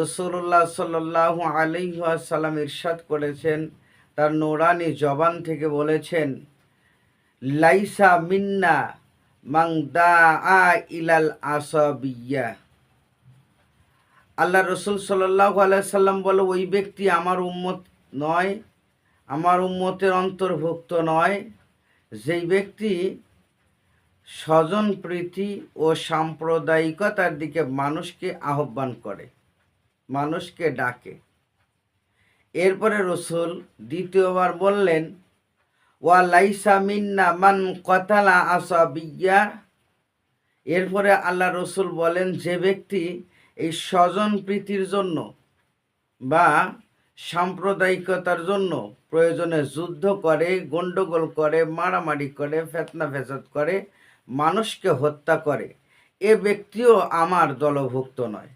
রসুল্লাহ সাল্লাহ আলিহাসাল্লাম ইরশাদ করেছেন, তার নোরানি জবান থেকে বলেছেন, লাইসা মিন্না মাং দা আ ইলাল আসাবিয়া। আল্লাহ রসুল সাল্লাহ সাল্লাম বলে, ওই ব্যক্তি আমার উম্মত নয়, আমার উম্মতের অন্তর্ভুক্ত নয়। যেই ব্যক্তি স্বজন প্রীতি ও সাম্প্রদায়িকতার দিকে মানুষকে আহ্বান করে। মানুষকে ডাকে। এরপরে রসুল দ্বিতীয়বার বললেন, ওয়া লাইসা মিন্না মান কতালা আসাবিয়া। এরপরে আল্লাহ রসুল বলেন, যে ব্যক্তি এই স্বজন প্রীতির জন্য বা সাম্প্রদায়িকতার জন্য প্রয়োজনে যুদ্ধ করে গণ্ডগোল করে, মারামারি করে, ফেতনা ফেসাদ করে, মানুষকে হত্যা করে, এ ব্যক্তিও আমার দলভুক্ত নয়।